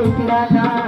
রাধা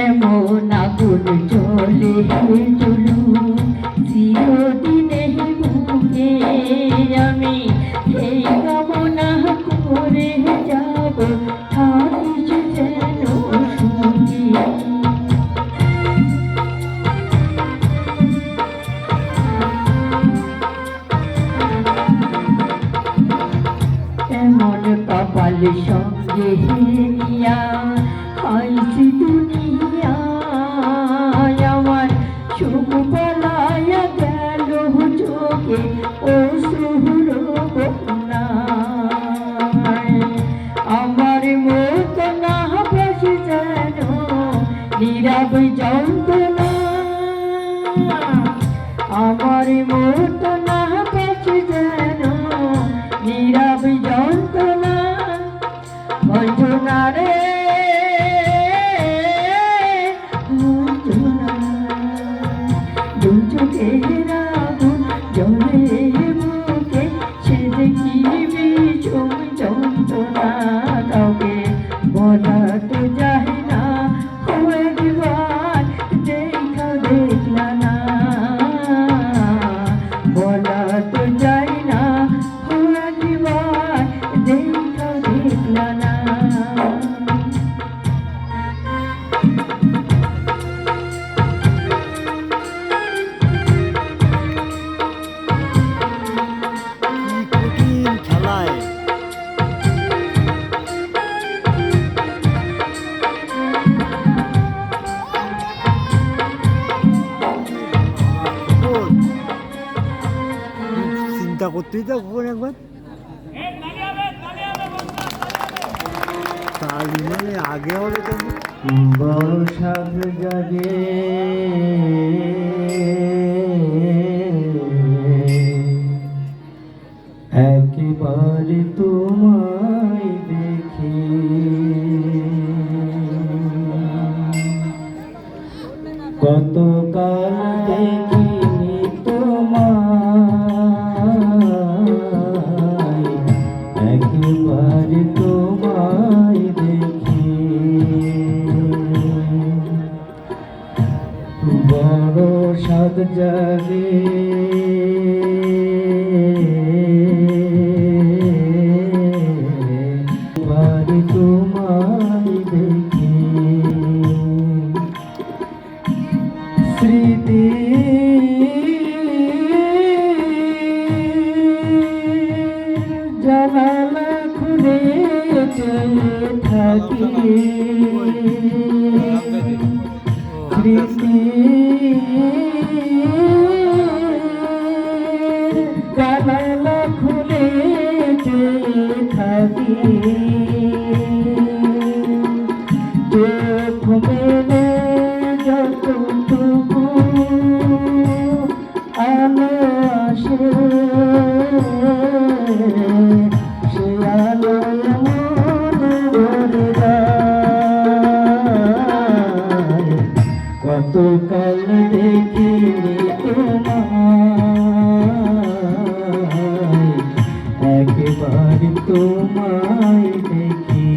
এমন আগুন চলে চলু চিরদিন আইছি দুনিয়ায়, আমার চোখ পালাইয়া গেল চোখে, ও সুর আমার মত না বসে যেন, নীরব যন্ত্রণা। আমার মত না বসে যেন, নীরব যন্ত্রণা। বন্ধনারে না তুই কখন একবার। মানে আগে হবে কেন? বর্ষাক জাগে। একবারে তোমার কতকাল দেখিনি তোমায়। একবার তোমায় দেখি।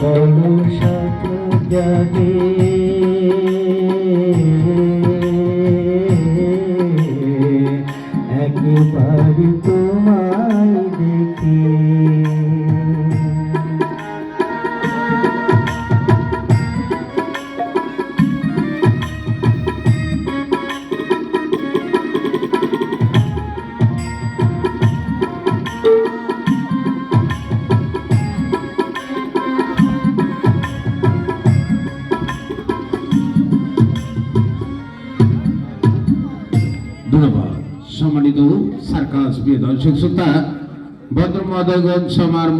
তলু সাথে জাগে সম্মানিত সার্কাস প্রিয় দর্শক শ্রোতা ভদ্র মহোদয়গণ সমার